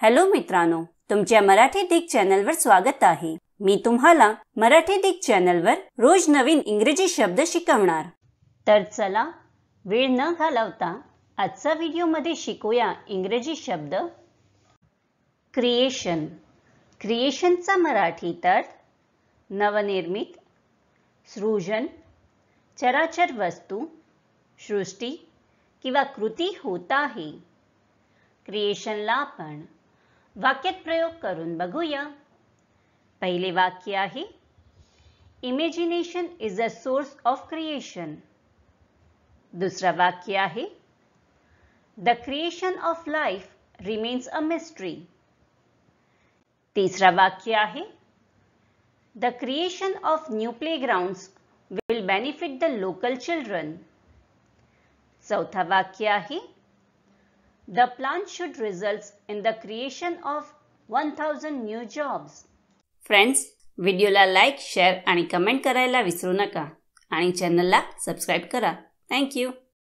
Hello मित्रांनो तुमच्या मराठी दिग चॅनलवर स्वागत आहे. मी तुम्हाला मराठी दिग चॅनलवर रोज नवीन इंग्रजी शब्द शिकवणार. तर चला वेळ न घालवता आजचा व्हिडिओमध्ये शिकूया इंग्रजी शब्द क्रिएशन क्रिएशनचा मराठी तर नवनिर्मित सृजन चराचर वस्तू सृष्टी किंवा कृती होत आहे. क्रिएशनला आपण वाक्यात प्रयोग करून बघूया. पहिले वाक्य आहे imagination is a source of creation दुसरा वाक्य आहे the creation of life remains a mystery तिसरा वाक्य आहे the creation of new playgrounds will benefit the local children चौथा वाक्य आहे The plan should result in the creation of 1000 new jobs. Friends व्हिडिओला लाईक शेअर आणि कमेंट करायला विसरू नका आणि चॅनलला सबस्क्राईब करा थँक्यू